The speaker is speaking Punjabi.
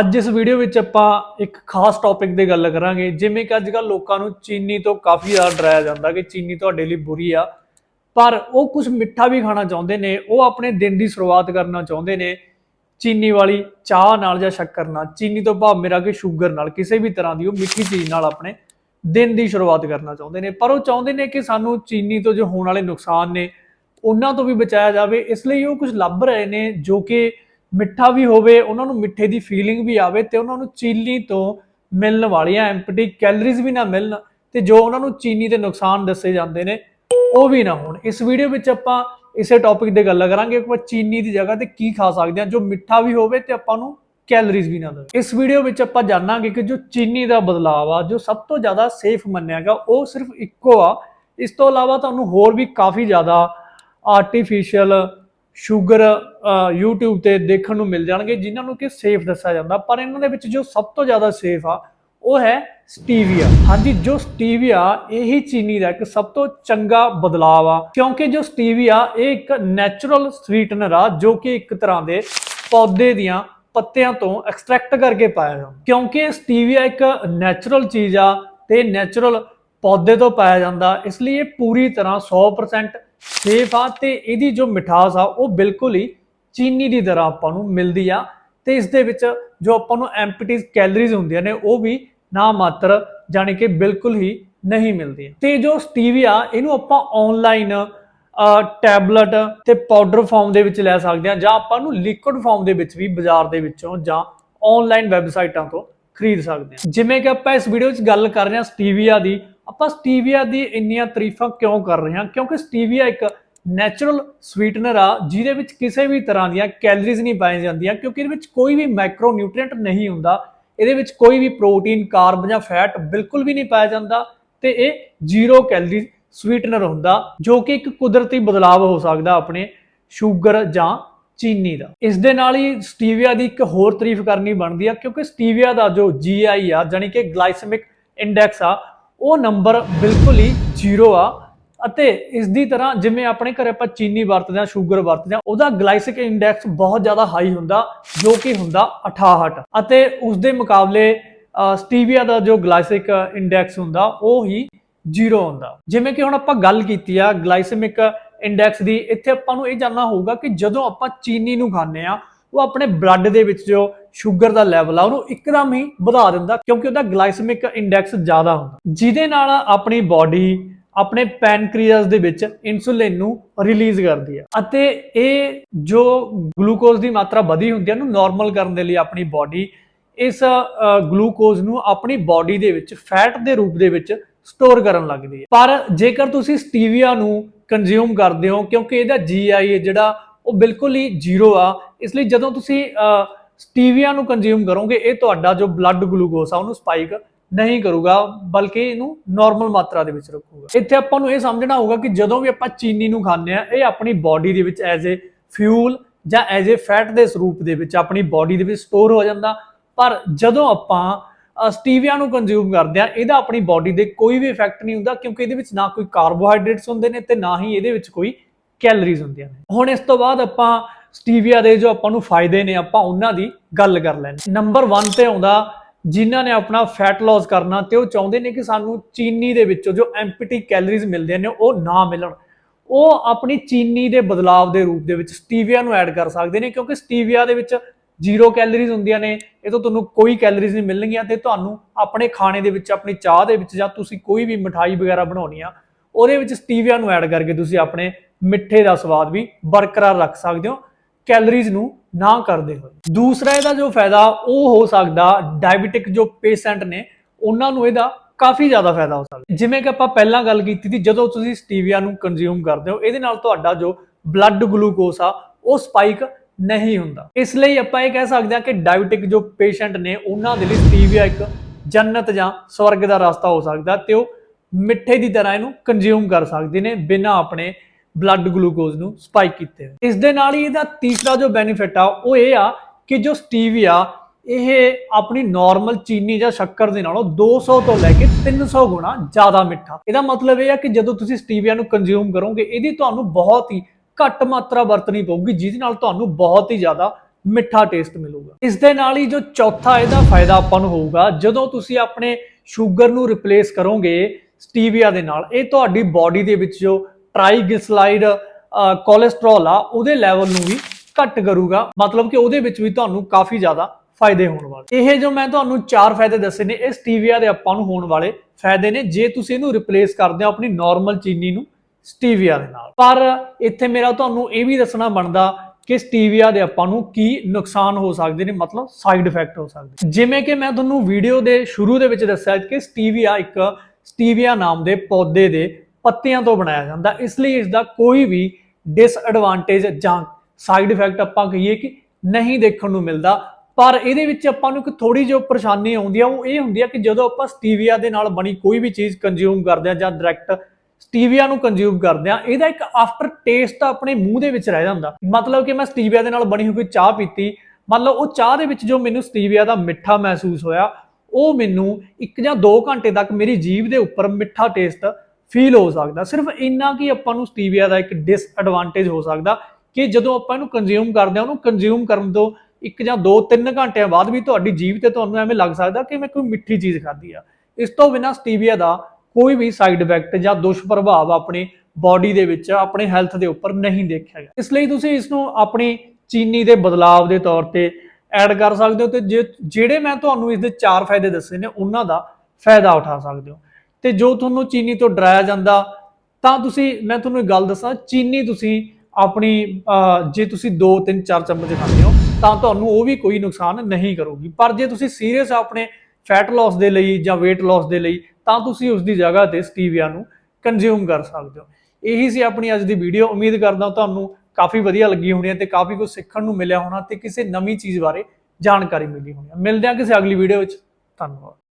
ਅੱਜ ਇਸ ਵੀਡੀਓ ਵਿੱਚ ਆਪਾਂ ਇੱਕ ਖਾਸ ਟੌਪਿਕ ਦੀ ਗੱਲ ਕਰਾਂਗੇ, ਜਿਵੇਂ ਕਿ ਅੱਜ ਕੱਲ੍ਹ ਲੋਕਾਂ ਨੂੰ ਚੀਨੀ ਤੋਂ ਕਾਫੀ ਜ਼ਿਆਦਾ ਡਰਾਇਆ ਜਾਂਦਾ ਕਿ ਚੀਨੀ ਤੁਹਾਡੇ ਲਈ ਬੁਰੀ ਆ। ਪਰ ਉਹ ਕੁਝ ਮਿੱਠਾ ਵੀ ਖਾਣਾ ਚਾਹੁੰਦੇ ਨੇ, ਉਹ ਆਪਣੇ ਦਿਨ ਦੀ ਸ਼ੁਰੂਆਤ ਕਰਨਾ ਚਾਹੁੰਦੇ ਨੇ। ਚੀਨੀ ਵਾਲੀ ਚਾਹ ਨਾਲ ਜਾਂ ਸ਼ੱਕਰ ਨਾਲ, ਚੀਨੀ ਤੋਂ ਭਾਵ ਮੇਰਾ ਕਿ ਸ਼ੂਗਰ ਨਾਲ, ਕਿਸੇ ਵੀ ਤਰ੍ਹਾਂ ਦੀ ਉਹ ਮਿੱਠੀ ਚੀਜ਼ ਨਾਲ ਆਪਣੇ ਦਿਨ ਦੀ ਸ਼ੁਰੂਆਤ ਕਰਨਾ ਚਾਹੁੰਦੇ ਨੇ। ਪਰ ਉਹ ਚਾਹੁੰਦੇ ਨੇ ਕਿ ਸਾਨੂੰ ਚੀਨੀ ਤੋਂ ਜੋ ਹੋਣ ਵਾਲੇ ਨੁਕਸਾਨ ਨੇ, ਉਹਨਾਂ ਤੋਂ ਵੀ ਬਚਾਇਆ ਜਾਵੇ। ਇਸ ਲਈ ਉਹ ਕੁਝ ਲੱਭ ਰਹੇ ਨੇ, ਜੋ ਕਿ ਮਿੱਠਾ ਵੀ ਹੋਵੇ, ਉਹਨਾਂ ਨੂੰ ਮਿੱਠੇ ਦੀ ਫੀਲਿੰਗ ਵੀ ਆਵੇ ਤੇ ਉਹਨਾਂ ਨੂੰ ਚੀਨੀ ਤੋਂ ਮਿਲਣ ਵਾਲੀਆਂ ਐਮਪਟੀ ਕੈਲਰੀਜ਼ ਵੀ ਨਾ ਮਿਲਣ ਤੇ ਜੋ ਉਹਨਾਂ ਨੂੰ ਚੀਨੀ ਦੇ ਨੁਕਸਾਨ ਦੱਸੇ ਜਾਂਦੇ ਨੇ, ਉਹ ਵੀ ਨਾ ਹੋਣ। ਇਸ ਵੀਡੀਓ ਵਿੱਚ ਆਪਾਂ ਇਸੇ ਟੌਪਿਕ ਤੇ ਗੱਲ ਕਰਾਂਗੇ ਕਿ ਆਪਾਂ ਚੀਨੀ ਦੀ ਜਗ੍ਹਾ ਤੇ ਕੀ ਖਾ ਸਕਦੇ ਹਾਂ, ਜੋ ਮਿੱਠਾ ਵੀ ਹੋਵੇ ਤੇ ਆਪਾਂ ਨੂੰ ਕੈਲਰੀਜ਼ ਵੀ ਨਾ ਦੇਵੇ ਇਸ ਵੀਡੀਓ ਵਿੱਚ ਆਪਾਂ ਜਾਣਾਂਗੇ ਕਿ ਜੋ ਚੀਨੀ ਦਾ ਬਦਲਾਅ ਆ, ਜੋ ਸਭ ਤੋਂ ਜ਼ਿਆਦਾ ਸੇਫ ਮੰਨਿਆ ਗਿਆ, ਉਹ ਸਿਰਫ ਇੱਕੋ ਆ। ਇਸ ਤੋਂ ਇਲਾਵਾ ਤੁਹਾਨੂੰ ਹੋਰ ਵੀ ਕਾਫੀ ਜ਼ਿਆਦਾ ਆਰਟੀਫੀਸ਼ੀਅਲ ਸ਼ੂਗਰ YouTube ਤੇ ਦੇਖਣ ਨੂੰ ਮਿਲ ਜਾਣਗੇ, ਜਿਨ੍ਹਾਂ ਨੂੰ ਕਿ ਸੇਫ ਦੱਸਿਆ ਜਾਂਦਾ। ਪਰ ਇਹਨਾਂ ਦੇ ਵਿੱਚ ਜੋ ਸਭ ਤੋਂ ਜ਼ਿਆਦਾ ਸੇਫ ਆ, ਉਹ ਹੈ ਸਟੀਵੀਆ ਹਾਂਜੀ, ਜੋ ਸਟੀਵੀਆ ਇਹੀ ਚੀਨੀ ਦਾ ਇੱਕ ਸਭ ਤੋਂ ਚੰਗਾ ਬਦਲਾਅ ਆ। ਕਿਉਂਕਿ ਜੋ ਸਟੀਵੀਆ ਇਹ ਇੱਕ ਨੈਚੁਰਲ ਸਵੀਟਨਰ ਆ, ਜੋ ਕਿ ਇੱਕ ਤਰ੍ਹਾਂ ਦੇ ਪੌਦੇ ਦੀਆਂ ਪੱਤਿਆਂ ਤੋਂ ਐਕਸਟਰੈਕਟ ਕਰਕੇ ਪਾਇਆ ਜਾਂਦਾ। ਕਿਉਂਕਿ ਸਟੀਵੀਆ ਇੱਕ ਨੈਚੁਰਲ ਚੀਜ਼ ਆ ਤੇ ਨੈਚੁਰਲ ਪੌਦੇ ਤੋਂ ਪਾਇਆ ਜਾਂਦਾ। ਇਸ ਲਈ ਇਹ ਪੂਰੀ ਤਰ੍ਹਾਂ 100% ਸੇਫ ਆ ਤੇ ਇਹਦੀ ਜੋ ਮਿਠਾਸ ਆ, ਉਹ ਬਿਲਕੁਲ ਹੀ ਚੀਨੀ ਦੀ ਤਰ੍ਹਾਂ ਆਪਾਂ ਨੂੰ ਮਿਲਦੀ ਆ। ਤੇ ਇਸ ਦੇ ਵਿੱਚ ਜੋ ਆਪਾਂ ਨੂੰ ਐਮਪਟੀਜ਼ ਕੈਲਰੀਜ਼ ਹੁੰਦੀਆਂ ਨੇ, ਉਹ ਵੀ ਨਾ ਮਾਤਰ ਜਾਣੀ ਕਿ ਬਿਲਕੁਲ ਹੀ ਨਹੀਂ ਮਿਲਦੀਆਂ। ਤੇ ਜੋ ਸਟੀਵੀਆ ਇਹਨੂੰ ਆਪਾਂ ਆਨਲਾਈਨ ਟੈਬਲੇਟ ਤੇ ਪਾਊਡਰ ਫਾਰਮ ਦੇ ਵਿੱਚ ਲੈ ਸਕਦੇ ਹਾਂ ਜਾਂ ਆਪਾਂ ਨੂੰ ਲਿਕੁਇਡ ਫਾਰਮ ਦੇ ਵਿੱਚ ਵੀ ਬਾਜ਼ਾਰ ਦੇ ਵਿੱਚੋਂ ਜਾਂ ਆਨਲਾਈਨ ਵੈਬਸਾਈਟਾਂ ਤੋਂ ਖਰੀਦ ਸਕਦੇ ਹਾਂ ਜਿਵੇਂ ਕਿ ਆਪਾਂ ਇਸ ਵੀਡੀਓ ਵਿੱਚ ਗੱਲ ਕਰ ਰਹੇ ਹਾਂ ਸਟੀਵੀਆ ਦੀ ਆਪਾਂ ਸਟੀਵੀਆ ਦੀ ਇੰਨੀਆਂ ਤਾਰੀਫਾਂ ਕਿਉਂ ਕਰ ਰਹੇ ਹਾਂ? ਕਿਉਂਕਿ ਸਟੀਵੀਆ ਇੱਕ ਨੈਚੁਰਲ ਸਵੀਟਨਰ ਆ, ਜਿਹਦੇ ਵਿੱਚ ਕਿਸੇ ਵੀ ਤਰ੍ਹਾਂ ਦੀਆਂ ਕੈਲਰੀਜ਼ ਨਹੀਂ ਪਾਈਆਂ ਜਾਂਦੀਆਂ, ਕਿਉਂਕਿ ਇਹਦੇ ਵਿੱਚ ਕੋਈ ਵੀ ਮਾਈਕਰੋ ਨਿਊਟ੍ਰੀਐਂਟ ਨਹੀਂ ਹੁੰਦਾ। ਇਹਦੇ ਵਿੱਚ ਕੋਈ ਵੀ ਪ੍ਰੋਟੀਨ ਕਾਰਬ ਜਾਂ ਫੈਟ ਬਿਲਕੁਲ ਵੀ ਨਹੀਂ ਪਾਇਆ ਜਾਂਦਾ ਤੇ ਇਹ ਜ਼ੀਰੋ ਕੈਲਰੀ ਸਵੀਟਨਰ ਹੁੰਦਾ, ਜੋ ਕਿ ਇੱਕ ਕੁਦਰਤੀ ਬਦਲਾਅ ਹੋ ਸਕਦਾ ਆਪਣੇ ਸ਼ੂਗਰ ਜਾਂ ਚੀਨੀ ਦਾ। ਇਸ ਦੇ ਨਾਲ ਹੀ ਸਟੀਵੀਆ ਦੀ ਇੱਕ ਹੋਰ ਤਾਰੀਫ ਕਰਨੀ ਬਣਦੀ ਆ, ਕਿਉਂਕਿ ਸਟੀਵੀਆ ਦਾ ਜੋ GI ਆ ਜਾਨੀ ਕਿ ਗਲਾਈਸੈਮਿਕ ਇੰਡੈਕਸ ਆ ਉਹ ਨੰਬਰ ਬਿਲਕੁਲ ਹੀ ਜ਼ੀਰੋ ਆ ਅਤੇ ਇਸ ਦੀ ਤਰ੍ਹਾਂ ਜਿਵੇਂ ਆਪਣੇ ਘਰੇ ਆਪਾਂ ਚੀਨੀ ਵਰਤਦੇ ਆ ਸ਼ੂਗਰ ਵਰਤਦੇ ਆ ਉਹਦਾ ਗਲਾਈਸਿਕ ਇੰਡੈਕਸ ਬਹੁਤ ਜ਼ਿਆਦਾ ਹਾਈ ਹੁੰਦਾ, ਜੋ ਕਿ ਹੁੰਦਾ 68 ਅਤੇ ਉਸ ਦੇ ਮੁਕਾਬਲੇ ਸਟੀਵੀਆ ਦਾ ਜੋ ਗਲਾਈਸਿਕ ਇੰਡੈਕਸ ਹੁੰਦਾ, ਉਹ ਹੀ ਜ਼ੀਰੋ ਹੁੰਦਾ। ਜਿਵੇਂ ਕਿ ਹੁਣ ਆਪਾਂ ਗੱਲ ਕੀਤੀ ਆ, ਗਲਾਈਸੈਮਿਕ ਇੰਡੈਕਸ ਦੀ, ਇੱਥੇ ਆਪਾਂ ਨੂੰ ਇਹ ਜਾਣਨਾ ਹੋਊਗਾ ਕਿ ਜਦੋਂ ਆਪਾਂ ਚੀਨੀ ਨੂੰ ਖਾਂਦੇ ਆ ਉਹ ਆਪਣੇ ਬਲੱਡ ਦੇ ਵਿੱਚ ਜੋ ਸ਼ੂਗਰ ਦਾ ਲੈਵਲ ਆ, ਉਹਨੂੰ ਇੱਕਦਮ ਹੀ ਵਧਾ ਦਿੰਦਾ ਕਿਉਂਕਿ ਉਹਦਾ ਗਲਾਈਸੈਮਿਕ ਇੰਡੈਕਸ ਜ਼ਿਆਦਾ ਹੁੰਦਾ। ਜਿਹਦੇ ਨਾਲ ਆਪਣੀ ਬਾਡੀ ਆਪਣੇ ਪੈਨਕ੍ਰੀਅਸ ਦੇ ਵਿੱਚ ਇਨਸੂਲਿਨ ਨੂੰ ਰਿਲੀਜ਼ ਕਰਦੀ ਹੈ ਅਤੇ ਇਹ ਜੋ ਗਲੂਕੋਜ਼ ਦੀ ਮਾਤਰਾ ਵਧੀ ਹੁੰਦੀ ਹੈ ਉਹਨੂੰ ਨਾਰਮਲ ਕਰਨ ਦੇ ਲਈ ਆਪਣੀ ਬਾਡੀ ਇਸ ਗਲੂਕੋਜ਼ ਨੂੰ ਆਪਣੀ ਬਾਡੀ ਦੇ ਵਿੱਚ ਫੈਟ ਦੇ ਰੂਪ ਦੇ ਵਿੱਚ ਸਟੋਰ ਕਰਨ ਲੱਗਦੀ ਹੈ ਪਰ ਜੇਕਰ ਤੁਸੀਂ ਸਟੀਵੀਆ ਨੂੰ ਕੰਜ਼ਿਊਮ ਕਰਦੇ ਹੋ, ਕਿਉਂਕਿ ਇਹਦਾ ਜੀਆਈ ਜਿਹੜਾ ਉਹ ਬਿਲਕੁਲ ਹੀ ਜ਼ੀਰੋ ਆ, ਇਸ ਲਈ ਜਦੋਂ ਤੁਸੀਂ ਸਟੀਵੀਆ ਨੂੰ ਕੰਜ਼ਿਊਮ ਕਰੋਗੇ, ਇਹ ਤੁਹਾਡਾ ਜੋ ਬਲੱਡ ਗਲੂਕੋਸ ਆ, ਉਹਨੂੰ ਸਪਾਈਕ ਨਹੀਂ ਕਰੂਗਾ, ਬਲਕਿ ਇਹਨੂੰ ਨਾਰਮਲ ਮਾਤਰਾ ਦੇ ਵਿੱਚ ਰੱਖੂਗਾ। ਇੱਥੇ ਆਪਾਂ ਨੂੰ ਇਹ ਸਮਝਣਾ ਹੋਊਗਾ ਕਿ ਜਦੋਂ ਵੀ ਆਪਾਂ ਚੀਨੀ ਨੂੰ ਖਾਂਦੇ ਆ ਇਹ ਆਪਣੀ ਬਾਡੀ ਦੇ ਵਿੱਚ ਐਜ਼ ਅ ਫਿਊਲ ਜਾਂ ਐਜ਼ ਅ ਫੈਟ ਦੇ ਸਰੂਪ ਦੇ ਵਿੱਚ ਆਪਣੀ ਬਾਡੀ ਦੇ ਵਿੱਚ ਸਟੋਰ ਹੋ ਜਾਂਦਾ। ਪਰ ਜਦੋਂ ਆਪਾਂ ਸਟੀਵੀਆ ਨੂੰ ਕੰਜ਼ਿਊਮ ਕਰਦੇ ਆ ਇਹਦਾ ਆਪਣੀ ਬਾਡੀ ਦੇ ਕੋਈ ਵੀ ਇਫੈਕਟ ਨਹੀਂ ਹੁੰਦਾ, ਕਿਉਂਕਿ ਇਹਦੇ ਵਿੱਚ ਨਾ ਕੋਈ ਕਾਰਬੋਹਾਈਡਰੇਟਸ ਹੁੰਦੇ ਨੇ ਤੇ ਨਾ ਹੀ ਇਹਦੇ ਵਿੱਚ ਕੋਈ ਕੈਲਰੀਜ਼ ਹੁੰਦੀਆਂ ਨੇ। ਹੁਣ ਇਸ ਤੋਂ ਬਾਅਦ ਆਪਾਂ ਸਟੀਵੀਆ ਦੇ ਜੋ ਆਪਾਂ ਨੂੰ ਫਾਇਦੇ ਨੇ, ਆਪਾਂ ਉਹਨਾਂ ਦੀ ਗੱਲ ਕਰ ਲੈਂਦੇ ਨੰਬਰ 1 ਤੇ ਆਉਂਦਾ, ਜਿਨ੍ਹਾਂ ਨੇ ਆਪਣਾ ਫੈਟ ਲਾਸ ਕਰਨਾ ਤੇ ਉਹ ਚਾਹੁੰਦੇ ਨੇ ਕਿ ਸਾਨੂੰ ਚੀਨੀ ਦੇ ਵਿੱਚੋਂ ਜੋ ਐਮਪੀਟੀ ਕੈਲਰੀਜ਼ ਮਿਲਦੀਆਂ ਨੇ, ਉਹ ਨਾ ਮਿਲਣ। ਉਹ ਆਪਣੀ ਚੀਨੀ ਦੇ ਬਦਲਾਵ ਦੇ ਰੂਪ ਦੇ ਵਿੱਚ ਸਟੀਵੀਆ ਨੂੰ ਐਡ ਕਰ ਸਕਦੇ ਨੇ, ਕਿਉਂਕਿ ਸਟੀਵੀਆ ਦੇ ਵਿੱਚ ਜ਼ੀਰੋ ਕੈਲਰੀਜ਼ ਹੁੰਦੀਆਂ ਨੇ, ਇਹ ਤੋਂ ਤੁਹਾਨੂੰ ਕੋਈ ਕੈਲਰੀਜ਼ ਨਹੀਂ ਮਿਲਣਗੀਆਂ ਤੇ ਤੁਹਾਨੂੰ ਆਪਣੇ ਖਾਣੇ ਦੇ ਵਿੱਚ, ਆਪਣੀ ਚਾਹ ਦੇ ਵਿੱਚ ਜਾਂ ਤੁਸੀਂ ਕੋਈ ਵੀ ਮਠਾਈ ਵਗੈਰਾ ਬਣਾਉਣੀ ਆ, ਉਹਦੇ ਵਿੱਚ ਸਟੀਵੀਆ ਨੂੰ ਐਡ ਕਰਕੇ ਤੁਸੀਂ ਆਪਣੇ ਮਿੱਠੇ ਦਾ ਸਵਾਦ ਵੀ ਬਰਕਰਾਰ ਰੱਖ ਸਕਦੇ ਹੋ। ਕੈਲਰੀਜ਼ ਨੂੰ ਨਾ ਕਰਦੇ ਹੋਏ। ਦੂਸਰਾ ਇਹਦਾ ਜੋ ਫਾਇਦਾ, ਉਹ ਹੋ ਸਕਦਾ ਡਾਇਬੀਟਿਕ ਜੋ ਪੇਸ਼ੈਂਟ ਨੇ, ਉਹਨਾਂ ਨੂੰ ਇਹਦਾ ਕਾਫੀ ਜ਼ਿਆਦਾ ਫਾਇਦਾ ਹੋ ਸਕਦਾ। ਜਿਵੇਂ ਕਿ ਆਪਾਂ ਪਹਿਲਾਂ ਗੱਲ ਕੀਤੀ ਸੀ, ਜਦੋਂ ਤੁਸੀਂ ਸਟੀਵੀਆ ਨੂੰ ਕੰਜ਼ਿਊਮ ਕਰਦੇ ਹੋ, ਇਹਦੇ ਨਾਲ ਤੁਹਾਡਾ ਜੋ ਬਲੱਡ ਗਲੂਕੋਸ ਆ, ਉਹ ਸਪਾਈਕ ਨਹੀਂ ਹੁੰਦਾ। ਇਸ ਲਈ ਆਪਾਂ ਇਹ ਕਹਿ ਸਕਦੇ ਹਾਂ ਕਿ ਡਾਇਬੀਟਿਕ ਜੋ ਪੇਸ਼ੈਂਟ ਨੇ, ਉਹਨਾਂ ਦੇ ਲਈ ਸਟੀਵੀਆ ਇੱਕ ਜੰਨਤ ਜਾਂ ਸਵਰਗ ਦਾ ਰਸਤਾ ਹੋ ਸਕਦਾ ਤੇ ਉਹ ਮਿੱਠੇ ਦੀ ਤਰ੍ਹਾਂ ਇਹਨੂੰ ਕੰਜ਼ਿਊਮ ਕਰ ਸਕਦੇ ਨੇ, ਬਿਨਾਂ ਆਪਣੇ ਬਲੱਡ ਗਲੂਕੋਜ਼ ਨੂੰ ਸਪਾਈਕ ਕੀਤੇ ਹੋਏ। ਇਸ ਦੇ ਨਾਲ ਹੀ ਇਹਦਾ ਤੀਸਰਾ ਜੋ ਬੈਨੀਫਿਟ ਆ, ਉਹ ਇਹ ਆ ਕਿ ਜੋ ਸਟੀਵੀਆ ਇਹ ਆਪਣੀ ਨਾਰਮਲ ਚੀਨੀ ਜਾਂ ਸ਼ੱਕਰ ਦੇ ਨਾਲੋਂ 200 ਤੋਂ ਲੈ ਕੇ 300 ਗੁਣਾ ਜ਼ਿਆਦਾ ਮਿੱਠਾ। ਇਹਦਾ ਮਤਲਬ ਇਹ ਆ ਕਿ ਜਦੋਂ ਤੁਸੀਂ ਸਟੀਵੀਆ ਨੂੰ ਕੰਜ਼ਿਊਮ ਕਰੋਗੇ, ਇਹਦੀ ਤੁਹਾਨੂੰ ਬਹੁਤ ਹੀ ਘੱਟ ਮਾਤਰਾ ਵਰਤਣੀ ਪਊਗੀ, ਜਿਹਦੇ ਨਾਲ ਤੁਹਾਨੂੰ ਬਹੁਤ ਹੀ ਜ਼ਿਆਦਾ ਮਿੱਠਾ ਟੇਸਟ ਮਿਲੂਗਾ। ਇਸ ਦੇ ਨਾਲ ਹੀ ਜੋ ਚੌਥਾ ਇਹਦਾ ਫਾਇਦਾ ਆਪਾਂ ਨੂੰ ਹੋਊਗਾ, ਜਦੋਂ ਤੁਸੀਂ ਆਪਣੇ ਸ਼ੂਗਰ ਨੂੰ ਰਿਪਲੇਸ ਕਰੋਗੇ ਸਟੀਵੀਆ ਦੇ ਨਾਲ, ਇਹ ਤੁਹਾਡੀ ਬਾਡੀ ਦੇ ਵਿੱਚ ਜੋ ਟ੍ਰਾਈਗਲਿਸਰਾਈਡ ਕੋਲੇਸਟ੍ਰੋਲ ਆ, ਉਹਦੇ ਲੈਵਲ ਨੂੰ ਵੀ ਘੱਟ ਕਰੂਗਾ। ਮਤਲਬ ਕਿ ਉਹਦੇ ਵਿੱਚ ਵੀ ਤੁਹਾਨੂੰ ਕਾਫੀ ਜ਼ਿਆਦਾ ਫਾਇਦੇ ਹੋਣ ਵਾਲੇ। ਇਹ ਜੋ ਮੈਂ ਤੁਹਾਨੂੰ ਚਾਰ ਫਾਇਦੇ ਦੱਸੇ ਨੇ, ਇਹ ਸਟੀਵੀਆ ਦੇ ਆਪਾਂ ਨੂੰ ਹੋਣ ਵਾਲੇ ਫਾਇਦੇ ਨੇ, ਜੇ ਤੁਸੀਂ ਇਹਨੂੰ ਰਿਪਲੇਸ ਕਰਦੇ ਹੋ ਆਪਣੀ ਨਾਰਮਲ ਚੀਨੀ ਨੂੰ ਸਟੀਵੀਆ ਦੇ ਨਾਲ। ਪਰ ਇੱਥੇ ਮੇਰਾ ਤੁਹਾਨੂੰ ਇਹ ਵੀ ਦੱਸਣਾ ਬਣਦਾ ਕਿ ਸਟੀਵੀਆ ਦੇ ਆਪਾਂ ਨੂੰ ਕੀ ਨੁਕਸਾਨ ਹੋ ਸਕਦੇ ਨੇ, ਮਤਲਬ ਸਾਈਡ ਇਫੈਕਟ ਹੋ ਸਕਦੇ ਜਿਵੇਂ ਕਿ ਮੈਂ ਤੁਹਾਨੂੰ ਵੀਡੀਓ ਦੇ ਸ਼ੁਰੂ ਦੇ ਵਿੱਚ ਦੱਸਿਆ ਕਿ ਸਟੀਵੀਆ ਇੱਕ ਸਟੀਵੀਆ ਨਾਮ ਦੇ ਪੌਦੇ ਦੇ ਪੱਤਿਆਂ ਤੋਂ ਬਣਾਇਆ ਜਾਂਦਾ। ਇਸ ਲਈ ਇਸ ਦਾ ਕੋਈ ਵੀ ਡਿਸਐਡਵਾਂਟੇਜ ਜਾਂ ਸਾਈਡ ਇਫੈਕਟ ਆਪਾਂ ਕਹੀਏ ਕਿ ਨਹੀਂ ਦੇਖਣ ਨੂੰ ਮਿਲਦਾ। ਪਰ ਇਹਦੇ ਵਿੱਚ ਆਪਾਂ ਨੂੰ ਇੱਕ ਥੋੜੀ ਜਿਹੀ ਪਰੇਸ਼ਾਨੀ ਆਉਂਦੀ ਆ, ਉਹ ਇਹ ਹੁੰਦੀ ਆ ਕਿ ਜਦੋਂ ਆਪਾਂ ਸਟੀਵੀਆ ਦੇ ਨਾਲ ਬਣੀ ਕੋਈ ਵੀ ਚੀਜ਼ ਕੰਜ਼ਿਊਮ ਕਰਦੇ ਆ ਜਾਂ ਡਾਇਰੈਕਟ ਸਟੀਵੀਆ ਨੂੰ ਕੰਜ਼ਿਊਮ ਕਰਦੇ ਆ, ਇਹਦਾ ਇੱਕ ਆਫਟਰ ਟੇਸਟ ਆਪਣੇ ਮੂੰਹ ਦੇ ਵਿੱਚ ਰਹਿ ਜਾਂਦਾ। ਮਤਲਬ ਕਿ ਮੈਂ ਸਟੀਵੀਆ ਦੇ ਨਾਲ ਬਣੀ ਹੋਈ ਕੋਈ ਚਾਹ ਪੀਤੀ, ਮਤਲਬ ਉਹ ਚਾਹ ਦੇ ਵਿੱਚ ਜੋ ਮੈਨੂੰ ਸਟੀਵੀਆ ਦਾ ਮਿੱਠਾ ਮਹਿਸੂਸ ਹੋਇਆ, ਉਹ ਮੈਨੂੰ ਇੱਕ ਜਾਂ 2 ਘੰਟੇ ਤੱਕ ਮੇਰੀ ਜੀਭ ਦੇ ਉੱਪਰ ਮਿੱਠਾ ਟੇਸਟ ਫੀਲ ਹੋ ਸਕਦਾ। ਸਿਰਫ ਇੰਨਾ ਕਿ ਆਪਾਂ ਨੂੰ ਸਟੀਵੀਆ ਦਾ ਇੱਕ ਡਿਸਐਡਵਾਂਟੇਜ ਹੋ ਸਕਦਾ ਕਿ ਜਦੋਂ ਆਪਾਂ ਇਹਨੂੰ ਕੰਜ਼ਿਊਮ ਕਰਦੇ ਆ ਉਹਨੂੰ ਕੰਜ਼ਿਊਮ ਕਰਨ ਤੋਂ ਇੱਕ ਜਾਂ 2-3 ਘੰਟਿਆਂ ਬਾਅਦ ਵੀ ਤੁਹਾਡੀ ਜੀਭ ਤੇ ਤੁਹਾਨੂੰ ਐਵੇਂ ਲੱਗ ਸਕਦਾ ਕਿ ਮੈਂ ਕੋਈ ਮਿੱਠੀ ਚੀਜ਼ ਖਾਧੀ ਆ। ਇਸ ਤੋਂ ਬਿਨਾਂ ਸਟੀਵੀਆ ਦਾ ਕੋਈ ਵੀ ਸਾਈਡ ਇਫੈਕਟ ਜਾਂ ਦੁਸ਼ਪ੍ਰਭਾਵ ਆਪਣੇ ਬਾਡੀ ਦੇ ਵਿੱਚ, ਆਪਣੇ ਹੈਲਥ ਦੇ ਉੱਪਰ ਨਹੀਂ ਦੇਖਿਆ ਗਿਆ। ਇਸ ਲਈ ਤੁਸੀਂ ਇਸ ਨੂੰ ਆਪਣੀ ਚੀਨੀ ਦੇ ਬਦਲਾਵ ਦੇ ਤੌਰ ਤੇ ਐਡ ਕਰ ਸਕਦੇ ਹੋ ਤੇ ਜੇ- ਜਿਹੜੇ ਮੈਂ ਤੁਹਾਨੂੰ ਇਸ ਦੇ ਚਾਰ ਫਾਇਦੇ ਦੱਸੇ ਨੇ, ਉਹਨਾਂ ਦਾ ਫਾਇਦਾ ਉਠਾ ਸਕਦੇ ਹੋ। ਤੇ ਜੋ ਤੁਹਾਨੂੰ ਚੀਨੀ ਤੋਂ ਡਰਾਇਆ ਜਾਂਦਾ, ਤਾਂ ਤੁਸੀਂ, ਮੈਂ ਤੁਹਾਨੂੰ ਇੱਕ ਗੱਲ ਦੱਸਾਂ, ਚੀਨੀ ਤੁਸੀਂ ਆਪਣੀ ਜੇ ਤੁਸੀਂ 2 3 4 ਚਮਚ ਖਾਂਦੇ ਹੋ, ਤਾਂ ਤੁਹਾਨੂੰ ਉਹ ਵੀ ਕੋਈ ਨੁਕਸਾਨ ਨਹੀਂ ਕਰੂਗੀ। ਪਰ ਜੇ ਤੁਸੀਂ ਸੀਰੀਅਸ ਆਪਣੇ ਫੈਟ ਲਾਸ ਦੇ ਲਈ ਜਾਂ weight ਲਾਸ ਦੇ ਲਈ, ਤਾਂ ਤੁਸੀਂ ਉਸ ਦੀ ਜਗ੍ਹਾ ਤੇ ਸਟੀਵੀਆ ਨੂੰ ਕੰਜ਼ਿਊਮ ਕਰ ਸਕਦੇ ਹੋ। ਇਹੀ ਸੀ ਆਪਣੀ ਅੱਜ ਦੀ ਵੀਡੀਓ ਉਮੀਦ ਕਰਦਾ ਤੁਹਾਨੂੰ ਕਾਫੀ ਵਧੀਆ ਲੱਗੀ ਹੋਣੀ ਹੈ ਤੇ ਕਾਫੀ ਕੁਝ ਸਿੱਖਣ ਨੂੰ ਮਿਲਿਆ ਹੋਣਾ ਤੇ ਕਿਸੇ ਨਵੀਂ ਚੀਜ਼ ਬਾਰੇ ਜਾਣਕਾਰੀ ਮਿਲੀ ਹੋਣੀ ਹੈ। ਮਿਲਦੇ ਹਾਂ ਕਿਸੇ ਅਗਲੀ ਵੀਡੀਓ ਵਿੱਚ। ਧੰਨਵਾਦ।